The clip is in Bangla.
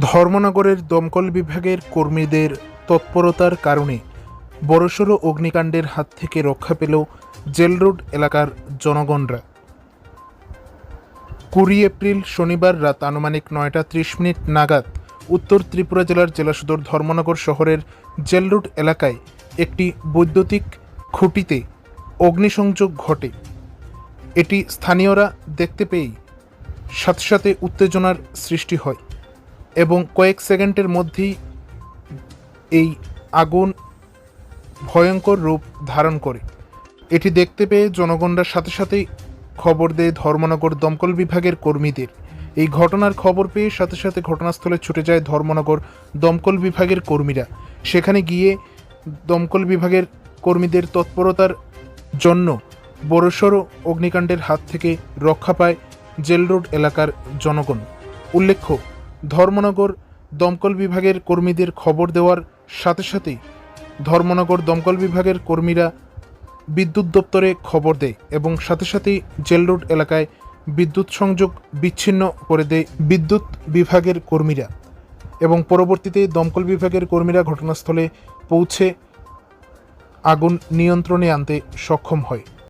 ধর্মনগরের দমকল বিভাগের কর্মীদের তৎপরতার কারণে বড়সড় অগ্নিকাণ্ডের হাত থেকে রক্ষা পেল জেল রোড এলাকার জনগণরা। কুড়ি এপ্রিল শনিবার রাত আনুমানিক নয়টা ত্রিশ মিনিট নাগাদ উত্তর ত্রিপুরা জেলার জেলা সদর ধর্মনগর শহরের জেল রোড এলাকায় একটি বৈদ্যুতিক খুঁটিতে অগ্নিসংযোগ ঘটে। এটি স্থানীয়রা দেখতে পেয়েই সাথে সাথে উত্তেজনার সৃষ্টি হয়। এবং কয়েক সেকেন্ডের মধ্যেই এই আগুন ভয়ঙ্কর রূপ ধারণ করে। এটি দেখতে পেয়ে জনগণরা সাথে সাথেই খবর দেয় ধর্মনগর দমকল বিভাগের কর্মীদের। এই ঘটনার খবর পেয়ে সাথে সাথে ঘটনাস্থলে ছুটে যায় ধর্মনগর দমকল বিভাগের কর্মীরা। সেখানে গিয়ে দমকল বিভাগের কর্মীদের তৎপরতার জন্য বড়সড় অগ্নিকাণ্ডের হাত থেকে রক্ষা পায় জেল রোড এলাকার জনগণ। উল্লেখ্য ধর্মনগর দমকল বিভাগের কর্মীদের খবর দেওয়ার সাথে সাথেই ধর্মনগর দমকল বিভাগের কর্মীরা বিদ্যুৎ দপ্তরে খবর দেয় এবং সাথে সাথেই জেল রোড এলাকায় বিদ্যুৎ সংযোগ বিচ্ছিন্ন করে দেয় বিদ্যুৎ বিভাগের কর্মীরা। এবং পরবর্তীতে দমকল বিভাগের কর্মীরা ঘটনাস্থলে পৌঁছে আগুন নিয়ন্ত্রণে আনতে সক্ষম হয়।